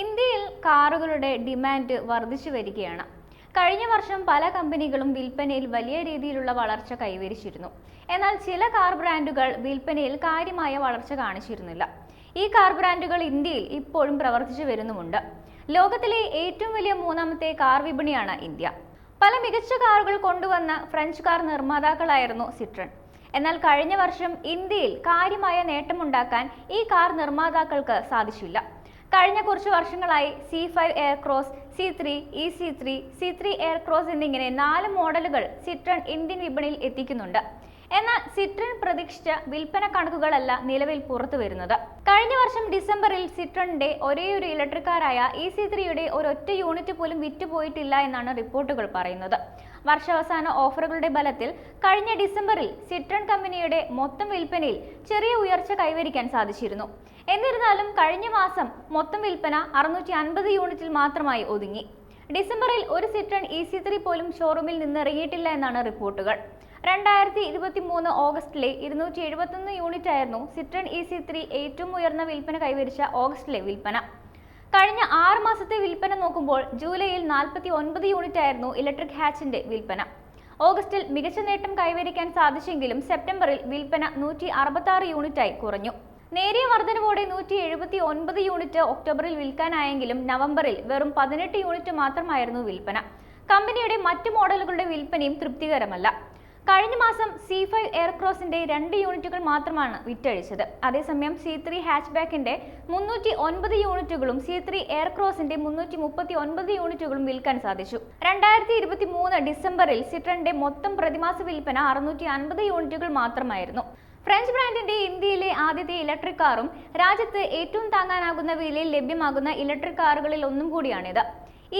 ഇന്ത്യയിൽ കാറുകളുടെ ഡിമാൻഡ് വർദ്ധിച്ചു വരികയാണ്. കഴിഞ്ഞ വർഷം പല കമ്പനികളും വിൽപ്പനയിൽ വലിയ രീതിയിലുള്ള വളർച്ച കൈവരിച്ചിരുന്നു. എന്നാൽ ചില കാർ ബ്രാൻഡുകൾ വിൽപ്പനയിൽ കാര്യമായ വളർച്ച കാണിച്ചിരുന്നില്ല. ഈ കാർ ബ്രാൻഡുകൾ ഇന്ത്യയിൽ ഇപ്പോഴും പ്രവർത്തിച്ചു വരുന്നുമുണ്ട്. ലോകത്തിലെ ഏറ്റവും വലിയ മൂന്നാമത്തെ കാർ വിപണിയാണ് ഇന്ത്യ. പല മികച്ച കാറുകൾ കൊണ്ടുവന്ന ഫ്രഞ്ച് കാർ നിർമ്മാതാക്കളായിരുന്നു സിട്രൺ എന്നാൽ കഴിഞ്ഞ വർഷം ഇന്ത്യയിൽ കാര്യമായ നേട്ടമുണ്ടാക്കാൻ ഈ കാർ നിർമ്മാതാക്കൾക്ക് സാധിച്ചില്ല. കഴിഞ്ഞ കുറച്ച് വർഷങ്ങളായി C five Aircross C three e C three C three Aircross എന്നിങ്ങനെ നാല് മോഡലുകൾ സിട്രൺ ഇന്ത്യൻ വിപണിയിൽ എത്തിക്കുന്നുണ്ട്. എന്നാൽ സിട്രൺ പ്രതീക്ഷിച്ച വിൽപ്പന കണക്കുകളല്ല നിലവിൽ പുറത്തു വരുന്നത്. കഴിഞ്ഞ വർഷം ഡിസംബറിൽ സിട്രണിന്റെ ഒരേയൊരു ഇലക്ട്രിക് കാറായ ഇ സി ത്രീയുടെ ഒരൊറ്റ യൂണിറ്റ് പോലും വിറ്റുപോയിട്ടില്ല എന്നാണ് റിപ്പോർട്ടുകൾ പറയുന്നത്. വർഷാവസാന ഓഫറുകളുടെ ബലത്തിൽ കഴിഞ്ഞ ഡിസംബറിൽ സിട്രൺ കമ്പനിയുടെ മൊത്തം വിൽപ്പനയിൽ ചെറിയ ഉയർച്ച കൈവരിക്കാൻ സാധിച്ചിരുന്നു. എന്നിരുന്നാലും കഴിഞ്ഞ മാസം മൊത്തം വിൽപ്പന അറുന്നൂറ്റി അൻപത് യൂണിറ്റിൽ മാത്രമായി ഒതുങ്ങി. ഡിസംബറിൽ ഒരു സിട്രൺ ഇ സി ത്രീ പോലും ഷോറൂമിൽ നിന്ന് ഇറങ്ങിയിട്ടില്ല എന്നാണ് റിപ്പോർട്ടുകൾ. രണ്ടായിരത്തി ഇരുപത്തി മൂന്ന് ഓഗസ്റ്റിലെ ഇരുന്നൂറ്റി എഴുപത്തൊന്ന് യൂണിറ്റ് ആയിരുന്നു സിട്രൺ ഇ സി ത്രീ ഏറ്റവും ഉയർന്ന വിൽപ്പന കൈവരിച്ച ഓഗസ്റ്റിലെ വിൽപ്പന. കഴിഞ്ഞ ആറ് മാസത്തെ വിൽപ്പന നോക്കുമ്പോൾ ജൂലൈയിൽ നാൽപ്പത്തി ഒൻപത് യൂണിറ്റ് ആയിരുന്നു ഇലക്ട്രിക് ഹാച്ചിന്റെ വിൽപ്പന. ഓഗസ്റ്റിൽ മികച്ച നേട്ടം കൈവരിക്കാൻ സാധിച്ചെങ്കിലും സെപ്റ്റംബറിൽ വിൽപ്പന നൂറ്റി അറുപത്തി യൂണിറ്റായി കുറഞ്ഞു. നേരിയ വർധനവോടെ നൂറ്റി എഴുപത്തി ഒൻപത് യൂണിറ്റ് ഒക്ടോബറിൽ വിൽക്കാനായെങ്കിലും നവംബറിൽ വെറും പതിനെട്ട് യൂണിറ്റ് മാത്രമായിരുന്നു വിൽപ്പന. കമ്പനിയുടെ മറ്റ് മോഡലുകളുടെ വിൽപ്പനയും തൃപ്തികരമല്ല. കഴിഞ്ഞ മാസം സി ഫൈവ് എയർക്രോസിന്റെ രണ്ട് യൂണിറ്റുകൾ മാത്രമാണ് വിറ്റഴിച്ചത്. അതേസമയം സി ത്രീ ഹാച്ച് ബാക്കിന്റെ മുന്നൂറ്റി ഒൻപത് യൂണിറ്റുകളും സി ത്രീ എയർക്രോസിന്റെ മുന്നൂറ്റി മുപ്പത്തി ഒൻപത് യൂണിറ്റുകളും വിൽക്കാൻ സാധിച്ചു. രണ്ടായിരത്തി ഇരുപത്തി മൂന്ന് ഡിസംബറിൽ സിട്രന്റെ മൊത്തം പ്രതിമാസ വിൽപ്പന അറുന്നൂറ്റി അൻപത് യൂണിറ്റുകൾ മാത്രമായിരുന്നു. ഫ്രഞ്ച് ബ്രാൻഡിന്റെ ഇന്ത്യയിലെ ആദ്യത്തെ ഇലക്ട്രിക് കാറും രാജ്യത്ത് ഏറ്റവും താങ്ങാനാകുന്ന വിലയിൽ ലഭ്യമാകുന്ന ഇലക്ട്രിക് കാറുകളിൽ ഒന്നും കൂടിയാണിത്.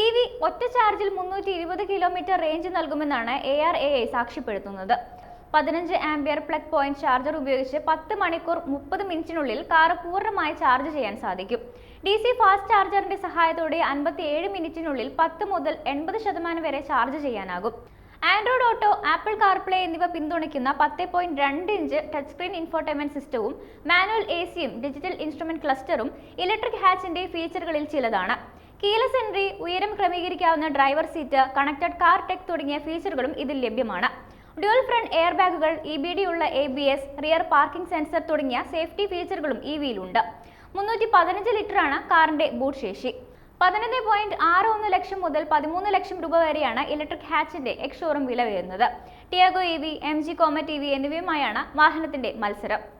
ഇ വി ഒറ്റ ചാർജിൽ മുന്നൂറ്റി ഇരുപത് കിലോമീറ്റർ റേഞ്ച് നൽകുമെന്നാണ് എ ആർ എ ഐ സാക്ഷ്യപ്പെടുത്തുന്നത്. പതിനഞ്ച് ആംബിയർ പ്ലഗ് പോയിന്റ് ചാർജർ ഉപയോഗിച്ച് പത്ത് മണിക്കൂർ മുപ്പത് മിനിറ്റിനുള്ളിൽ കാർ പൂർണമായി ചാർജ് ചെയ്യാൻ സാധിക്കും. ഡി സി ഫാസ്റ്റ് ചാർജറിന്റെ സഹായത്തോടെ അൻപത്തി ഏഴ് മിനിറ്റിനുള്ളിൽ പത്ത് മുതൽ എൺപത് ശതമാനം വരെ ചാർജ് ചെയ്യാനാകും. ആൻഡ്രോയിഡ് ഓട്ടോ ആപ്പിൾ കാർപ്ലേ എന്നിവ പിന്തുണയ്ക്കുന്ന പത്ത് പോയിന്റ് രണ്ട് ഇഞ്ച് ടച്ച് സ്ക്രീൻ ഇൻഫോർട്ടൈൻമെന്റ് സിസ്റ്റവും മാനുവൽ എ സിയും ഡിജിറ്റൽ ഇൻസ്ട്രുമെന്റ് ക്ലസ്റ്ററും ഇലക്ട്രിക് ഹാച്ചിന്റെ ഫീച്ചറുകളിൽ ചിലതാണ്. കീലസ് എൻട്രി ഉയരം ക്രമീകരിക്കാവുന്ന driver seat connected car tech തുടങ്ങിയ ഫീച്ചറുകളും ഇതിൽ ലഭ്യമാണ്. ഡ്യുവൽ ഫ്രണ്ട് എയർ ബാഗുകൾ ഇ ബി ഡി ഉള്ള A B S rear parking sensor തുടങ്ങിയ സേഫ്റ്റി ഫീച്ചറുകളും ഇ വിയിലുണ്ട് മുന്നൂറ്റി പതിനഞ്ച് ലിറ്ററാണ് കാറിന്റെ ബൂട്ട് ശേഷി. പതിനൊന്ന് പോയിന്റ് ആറ് ഒന്ന് ലക്ഷം മുതൽ പതിമൂന്ന് ലക്ഷം രൂപ വരെയാണ് ഇലക്ട്രിക് ഹാച്ചിന്റെ എക്സ് ഷോറൂം വില വരുന്നത്. Tiago E V M G Comet E V എന്നിവയുമായാണ് വാഹനത്തിന്റെ മത്സരം.